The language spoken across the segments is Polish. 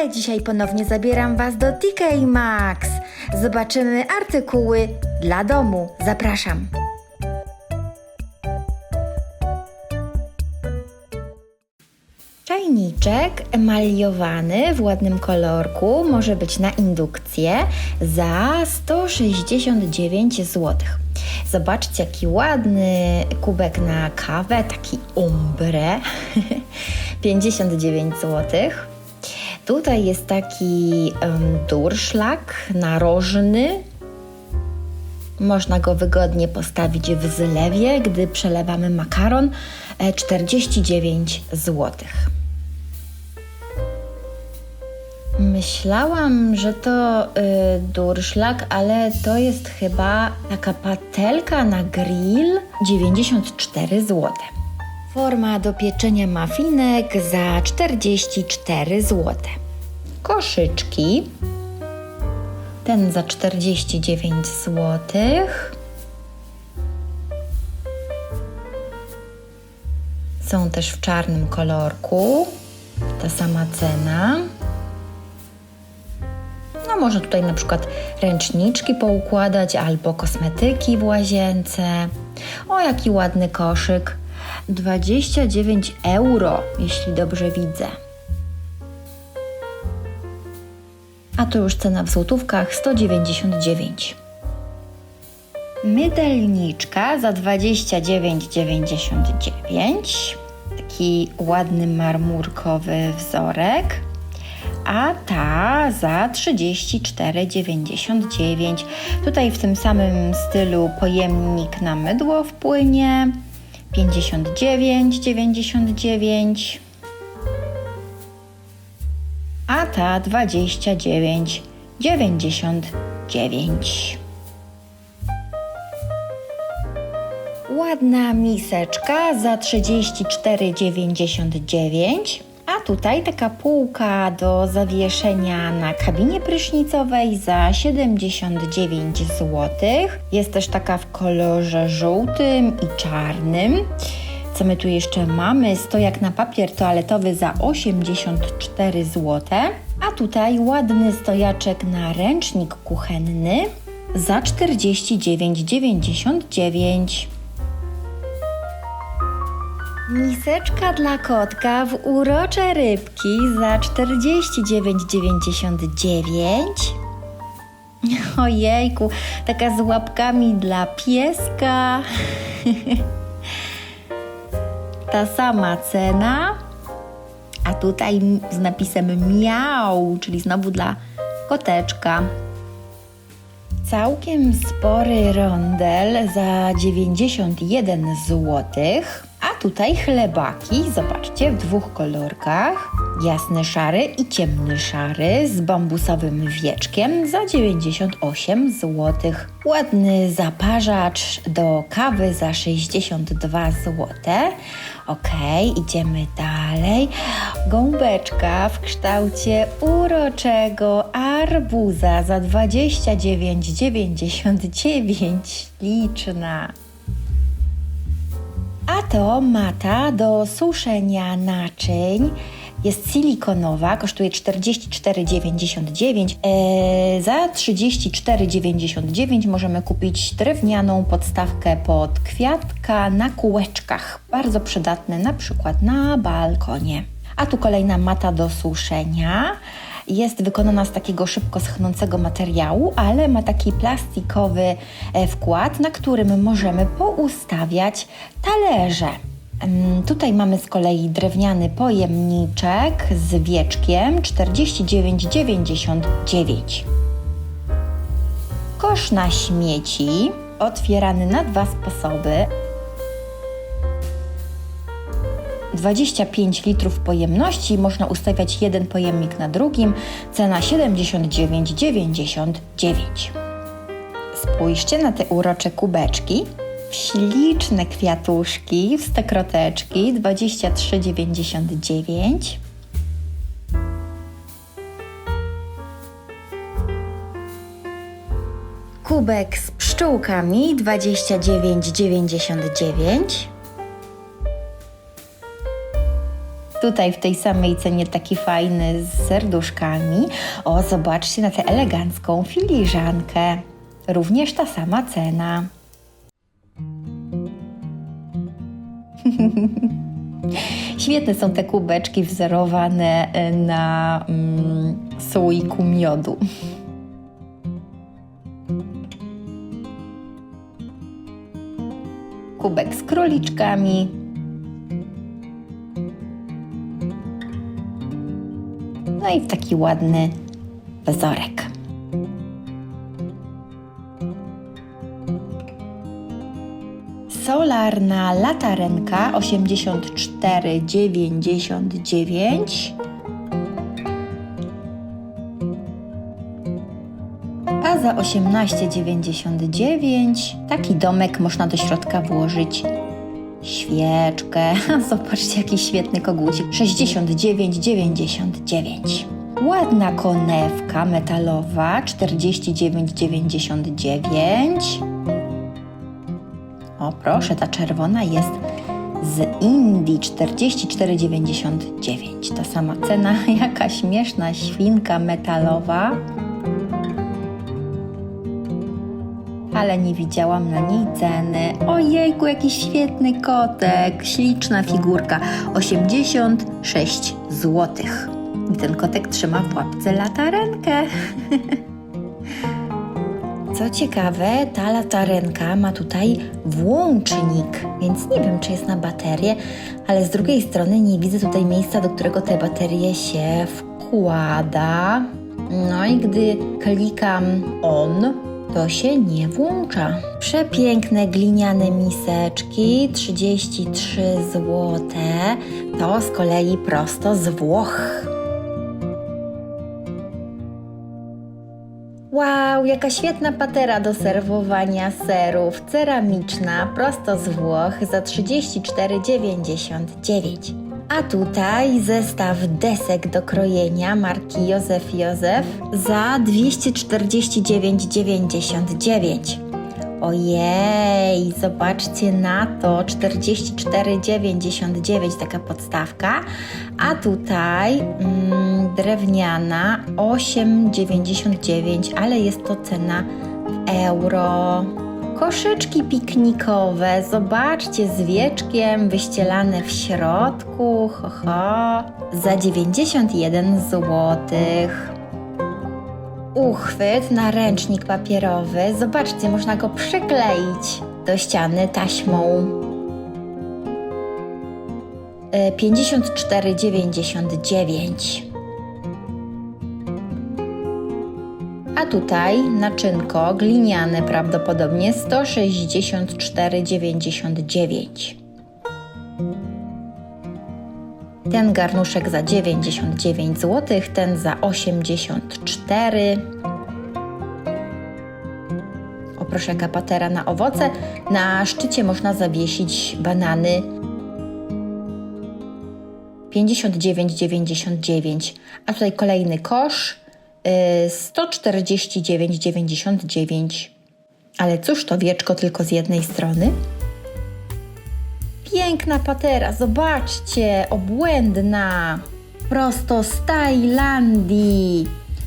Ale dzisiaj ponownie zabieram Was do TK Maxx. Zobaczymy artykuły dla domu. Zapraszam. Czajniczek emaliowany w ładnym kolorku może być na indukcję za 169 zł. Zobaczcie, jaki ładny kubek na kawę, taki ombre, 59 zł. Tutaj jest taki um, durszlak narożny. Można go wygodnie postawić w zlewie, gdy przelewamy makaron, e, 49 złotych. Myślałam, że to y, durszlak, ale to jest chyba taka patelka na grill 94 zł. Forma do pieczenia mafinek za 44 zł. Koszyczki. Ten za 49 zł. Są też w czarnym kolorku. Ta sama cena. No może tutaj na przykład ręczniczki poukładać albo kosmetyki w łazience. O, jaki ładny koszyk. 29 euro, jeśli dobrze widzę. A to już cena w złotówkach 199. Mydelniczka za 29,99. Taki ładny marmurkowy wzorek a ta za 34,99. Tutaj w tym samym stylu pojemnik na mydło wpłynie 59,99. A ta 29,99. Ładna miseczka za 34,99. A tutaj taka półka do zawieszenia na kabinie prysznicowej za 79 zł. Jest też taka w kolorze żółtym i czarnym. Co my tu jeszcze mamy? Stojak na papier toaletowy za 84 zł. A tutaj ładny stojaczek na ręcznik kuchenny za 49,99. Miseczka dla kotka w urocze rybki za 49,99. Ojejku, taka z łapkami dla pieska. Ta sama cena. A tutaj z napisem miau, czyli znowu dla koteczka. Całkiem spory rondel za 91 złotych. Tutaj chlebaki, zobaczcie, w dwóch kolorkach. Jasny szary i ciemny szary z bambusowym wieczkiem za 98 zł. Ładny zaparzacz do kawy za 62 zł. Ok, idziemy dalej. Gąbeczka w kształcie uroczego arbuza za 29,99. Liczna. A to mata do suszenia naczyń. Jest silikonowa, kosztuje 44,99. Eee, za 34,99 możemy kupić drewnianą podstawkę pod kwiatka na kółeczkach. Bardzo przydatne na przykład na balkonie. A tu kolejna mata do suszenia. Jest wykonana z takiego szybko schnącego materiału, ale ma taki plastikowy e, wkład, na którym możemy poustawiać talerze. Ym, Tutaj mamy z kolei drewniany pojemniczek z wieczkiem 49,99. Kosz na śmieci otwierany na dwa sposoby. 25 litrów pojemności, można ustawiać jeden pojemnik na drugim, cena 79,99. Spójrzcie na te urocze kubeczki. Śliczne kwiatuszki w stekroteczki 23,99. Kubek z pszczółkami 29,99. Tutaj w tej samej cenie taki fajny z serduszkami. O, zobaczcie na tę elegancką filiżankę. Również ta sama cena. Świetne są te kubeczki wzorowane e, na mm, słoiku miodu. Kubek z króliczkami. No i taki ładny wzorek. Solarna latarenka 84,99 a za 18,99 taki domek można do środka włożyć świeczkę. Zobaczcie, jaki świetny kogucik. 69,99. Ładna konewka metalowa 49,99. O proszę, ta czerwona jest z Indii 44,99. Ta sama cena, jaka śmieszna świnka metalowa. Ale nie widziałam na niej ceny. Ojejku, jaki świetny kotek, śliczna figurka. 86 zł. I ten kotek trzyma w łapce latarenkę. Co ciekawe, ta latarenka ma tutaj włącznik, więc nie wiem, czy jest na baterię, ale z drugiej strony nie widzę tutaj miejsca, do którego te baterie się wkłada. No i gdy klikam on, to się nie włącza. Przepiękne gliniane miseczki, 33 zł. To z kolei prosto z Włoch. Wow, jaka świetna patera do serwowania serów, ceramiczna, prosto z Włoch za 34,99. A tutaj zestaw desek do krojenia marki Józef Józef za 249,99. Ojej, zobaczcie na to, 44,99 taka podstawka, a tutaj mm, drewniana 8,99, ale jest to cena w euro. Koszyczki piknikowe, zobaczcie, z wieczkiem wyścielane w środku, ho, ho, za 91 złotych uchwyt na ręcznik papierowy. Zobaczcie, można go przykleić do ściany taśmą. E, 54,99. Tutaj naczynko gliniane prawdopodobnie 164,99. Ten garnuszek za 99 zł, ten za 84. O proszę, jaka patera na owoce. Na szczycie można zawiesić banany 59,99. A tutaj kolejny kosz 149,99. Ale cóż to wieczko tylko z jednej strony? Piękna patera, zobaczcie, obłędna, prosto z Tajlandii.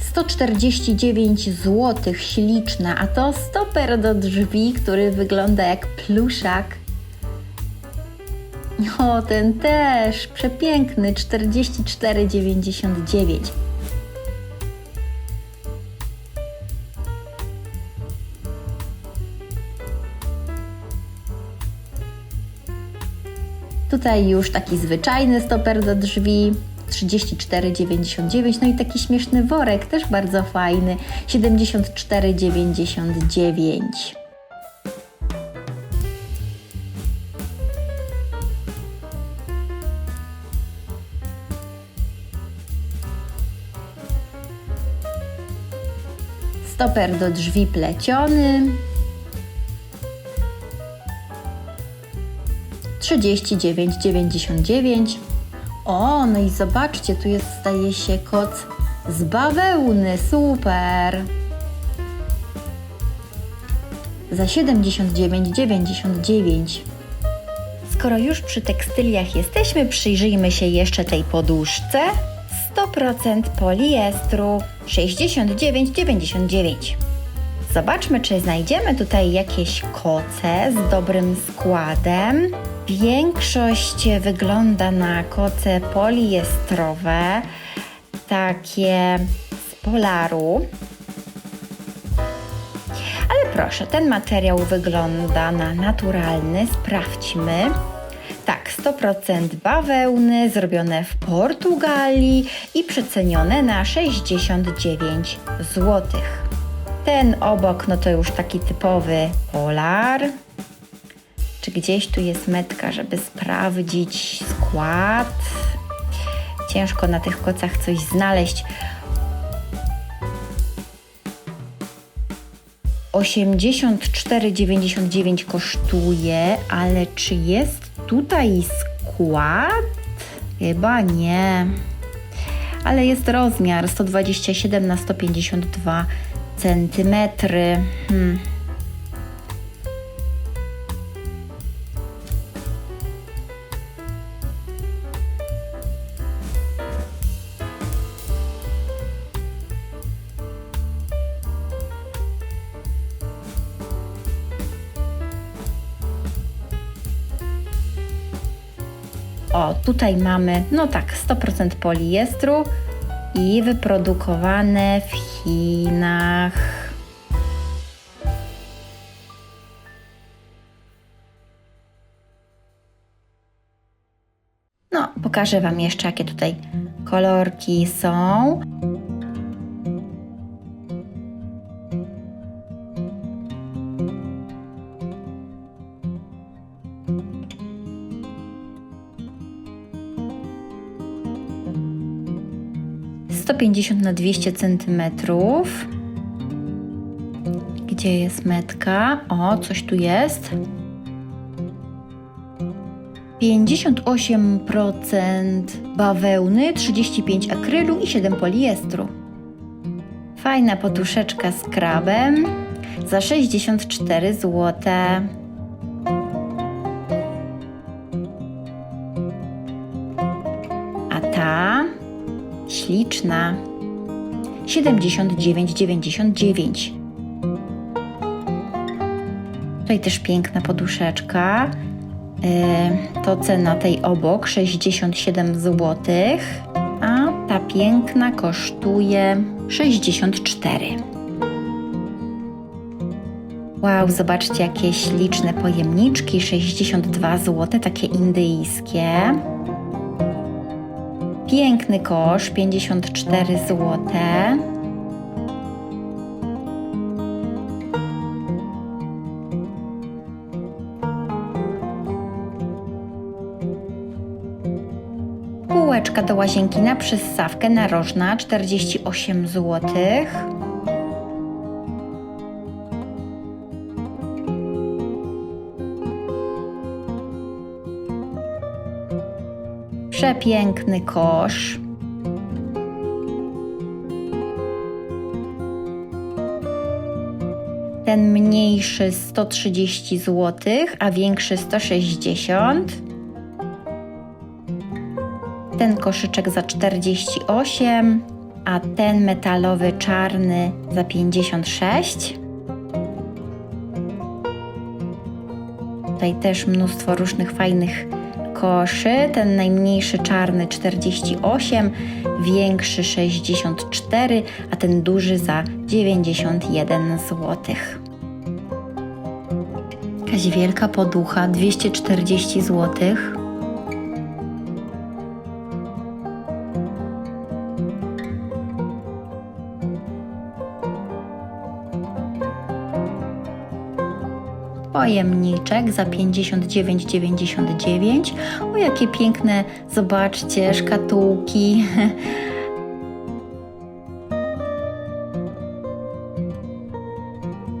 149 zł, śliczna, a to stoper do drzwi, który wygląda jak pluszak. O, ten też, przepiękny, 44,99. Tutaj już taki zwyczajny stoper do drzwi. 34,99. No i taki śmieszny worek, też bardzo fajny. 74,99. Stoper do drzwi pleciony. 39,99. O, no i zobaczcie, tu jest, staje się koc z bawełny, super! Za 79,99. Z skoro już przy tekstyliach jesteśmy, przyjrzyjmy się jeszcze tej poduszce. 100% poliestru 69,99. Zobaczmy, czy znajdziemy tutaj jakieś koce z dobrym składem. Większość wygląda na koce poliestrowe, takie z polaru. Ale proszę, ten materiał wygląda na naturalny. Sprawdźmy. Tak, 100% bawełny, zrobione w Portugalii i przecenione na 69 zł. Ten obok, no to już taki typowy polar. Czy gdzieś tu jest metka, żeby sprawdzić skład? Ciężko na tych kocach coś znaleźć. 84,99 kosztuje, ale czy jest tutaj skład? Chyba nie. Ale jest rozmiar 127 na 152 centymetry. Hmm. O, tutaj mamy, no tak, 100% poliestru i wyprodukowane w Chinach. No, pokażę Wam jeszcze, jakie tutaj kolorki są. Sto pięćdziesiąt na dwieście centymetrów. Gdzie jest metka? O, coś tu jest. 58% bawełny, 35 akrylu i 7 poliestru. Fajna poduszeczka z krabem za 64 zł. Śliczna 79,99. Tutaj też piękna poduszeczka. Yy, to cena tej obok 67 zł, a ta piękna kosztuje 64. Wow, zobaczcie jakie śliczne pojemniczki, 62 zł, takie indyjskie. Piękny kosz, 54 zł. Półeczka do łazienki na przyssawkę narożna 48 zł. Przepiękny kosz. Ten mniejszy 130 zł, a większy 160 ten koszyczek za 48, a ten metalowy czarny za 56. Tutaj też mnóstwo różnych fajnych koszy. Ten najmniejszy czarny 48, większy 64, a ten duży za 91 zł. Jakaś wielka poducha 240 złotych. pojemniczek za 59,99. O jakie piękne, zobaczcie, szkatułki.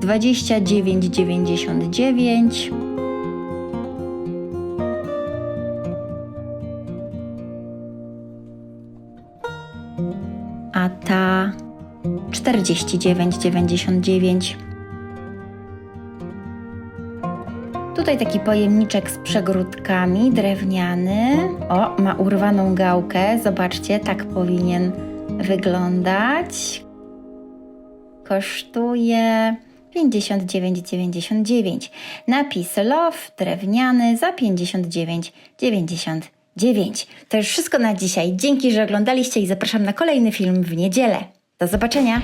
Dwadzieścia dziewięć dziewięćdziesiąt dziewięć. 49,99 Tutaj taki pojemniczek z przegródkami, drewniany. O, ma urwaną gałkę. Zobaczcie, tak powinien wyglądać. Kosztuje 59,99. Napis Love drewniany za 59,99. To już wszystko na dzisiaj. Dzięki, że oglądaliście i zapraszam na kolejny film w niedzielę. Do zobaczenia!